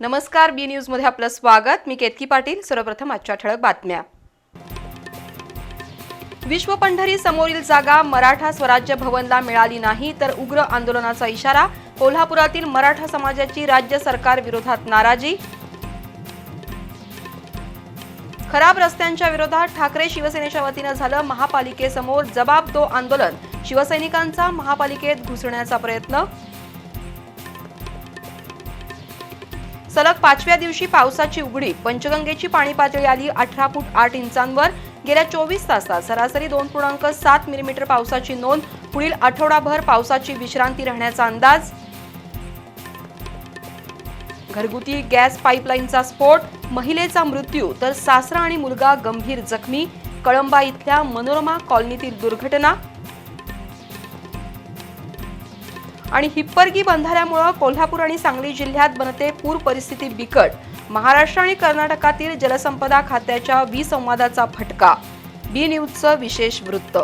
नमस्कार बी न्यूजमध्ये आपलं स्वागत. मी केतकी पाटील. सर्वप्रथम आजच्या ठळक बातम्या. विश्व पंढरी समोरील जागा मराठा स्वराज्य भवनला मिळाली नाही तर उग्र आंदोलनाचा इशारा कोल्हापुरातील मराठा समाजाची राज्य सरकार विरोधात नाराजी. खराब रस्त्यांच्या विरोधात ठाकरे शिवसेनेच्या वतीनं झालं महापालिकेसमोर जबाब दो आंदोलन. शिवसैनिकांचा महापालिकेत घुसण्याचा प्रयत्न. सलग पाचव्या दिवशी पावसाची उघडी. पंचगंगेची पाणी पातळी आली अठरा फूट आठ इंचांवर. गेल्या चोवीस तासात सरासरी दोन पूर्णांक सात मिलीमीटर पावसाची नोंद. पुढील आठवडाभर पावसाची विश्रांती राहण्याचा अंदाज. घरगुती गॅस पाईपलाईनचा स्फोट. महिलेचा मृत्यू तर सासरा आणि मुलगा गंभीर जखमी. कळंबा इथल्या मनोरमा कॉलनीतील दुर्घटना. आणि हिप्परगी बंधाऱ्यामुळे कोल्हापूर आणि सांगली जिल्ह्यात बनते पूर परिस्थिती बिकट. महाराष्ट्र आणि कर्नाटकातील जलसंपदा खात्याच्या विसंवादाचा फटका. बी न्यूजचं विशेष वृत्त.